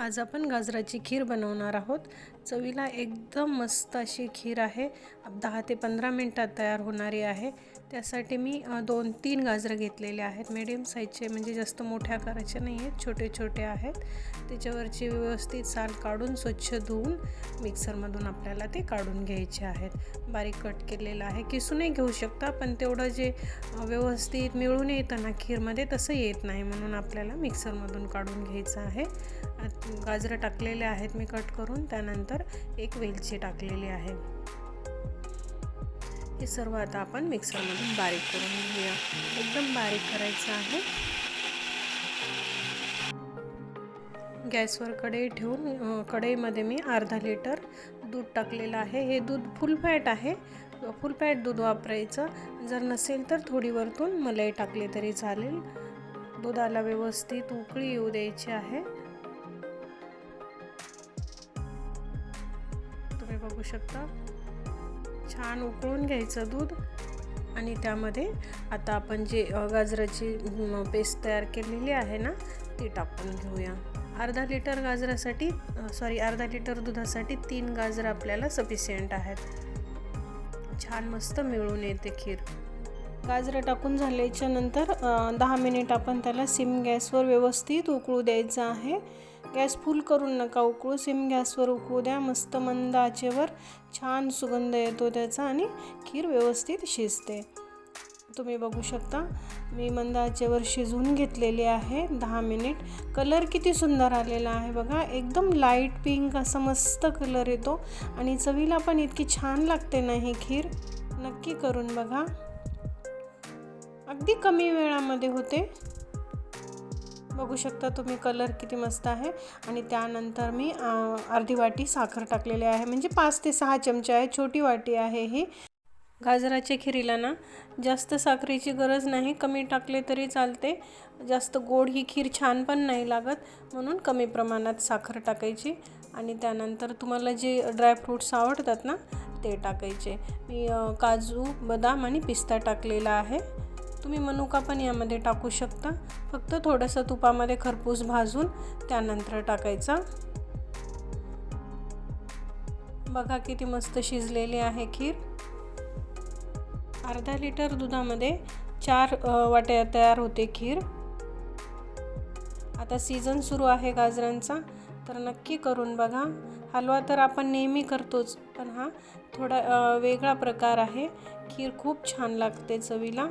आज आपण गाजराची खीर बनवणार आहोत. चवीला एकदम मस्त अशी खीर आहे. दहा ते पंधरा मिनटात तयार होणारी आहे. त्यासाठी मी दोन तीन गाजरं घेतलेले आहेत. मिडियम साईजचे म्हणजे जास्त मोठ्या आकाराचे नाही आहेत छोटे छोटे आहेत. त्याच्यावरची व्यवस्थित साल काढून स्वच्छ धुवून मिक्सरमधून आपल्याला ते काढून घ्यायचे आहेत. बारीक कट केलेलं आहे. किसूनही घेऊ शकता पण तेवढं जे व्यवस्थित मिळून येतं ना खीरमध्ये तसं येत नाही म्हणून आपल्याला मिक्सरमधून काढून घ्यायचं आहे. आत- गाजरं टाकलेले आहेत मी कट करून. त्यानंतर एक वेलची टाकलेली आहे. हे सर्व आता आपण मिक्सरमधून बारीक करून घेऊया. एकदम बारीक करायचं आहे. गॅसवर कढई ठेवून कढईमध्ये मी अर्धा लिटर दूध टाकलेलं आहे. हे दूध फुल फॅट आहे. फुल फॅट दूध वापरायचं. जर नसेल तर थोडी वरतून मलाई टाकली तरी चालेल. दुधाला व्यवस्थित उकळी येऊ द्यायची आहे. बघू शकता. छान उकळून घ्यायचं दूध. आणि त्यामध्ये आता आपण जे गाजराची पेस्ट तयार केलेली आहे ना ती टाकून घेऊया. अर्धा लिटर गाजरासाठी सॉरी अर्धा लिटर दुधासाठी तीन गाजर आपल्याला सफिशियंट आहेत. छान मस्त मिळून येते खीर. गाजरं टाकून झाल्याच्यानंतर दहा मिनिट आपण त्याला सिम गॅसवर व्यवस्थित उकळू द्यायचं आहे. गॅस फुल करून नका उकळू. सिम गॅसवर उकळू द्या. मस्त मंद आचेवर छान सुगंध येतो त्याचा आणि खीर व्यवस्थित शिजते. तुम्ही बघू शकता मी मंद आचेवर शिजवून घेतलेली आहे दहा मिनिट. कलर किती सुंदर आलेला आहे बघा. एकदम लाइट पिंक असा मस्त कलर येतो आणि चवीला पण इतकी छान लागते ना ही खीर. नक्की करून बघा. अगदी कमी वेळामध्ये होते. बघू शकता तुम्ही कलर किती मस्त आहे. आणि त्यानंतर मी अर्धी वाटी साखर टाकलेली आहे. म्हणजे पाच ते सहा चमचे आहे. छोटी वाटी आहे ही. गाजराच्या खिरीला ना जास्त साखरेची गरज नाही. कमी टाकले तरी चालते. जास्त गोड ही खीर छान पण नाही लागत. म्हणून कमी प्रमाणात साखर टाकायची. आणि त्यानंतर तुम्हाला जे ड्रायफ्रूट्स आवडतात ना ते टाकायचे. मी काजू बदाम आणि पिस्ता टाकलेला आहे. तुम्ही मनुका पण यामध्ये टाकू शकता. फक्त थोडंसं तुपामध्ये खरपूस भाजून त्यानंतर टाकायचा. बघा किती मस्त शिजलेली आहे खीर. अर्धा लिटर दुधामध्ये चार वाट्या तयार होते खीर. आता सीझन सुरू आहे गाजरांचा तर नक्की करून बघा. हलवा तर आपण नेहमी करतोच पण हा थोडा वेगळा प्रकार आहे. खीर खूप छान लागते चवीला.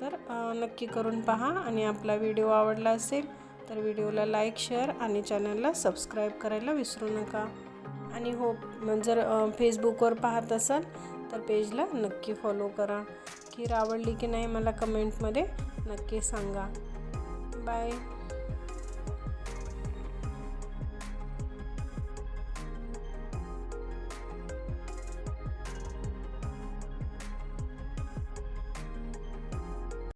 तर नक्की करून पहा आणि आपला व्हिडिओ आवडला असेल तर व्हिडिओला लाईक शेअर आणि चॅनलला सबस्क्राईब करायला विसरू नका. आणि हो जर फेसबुकवर पाहत असाल तर पेजला नक्की फॉलो करा. खीर आवडली की नाही मला कमेंटमध्ये नक्की सांगा. बाय.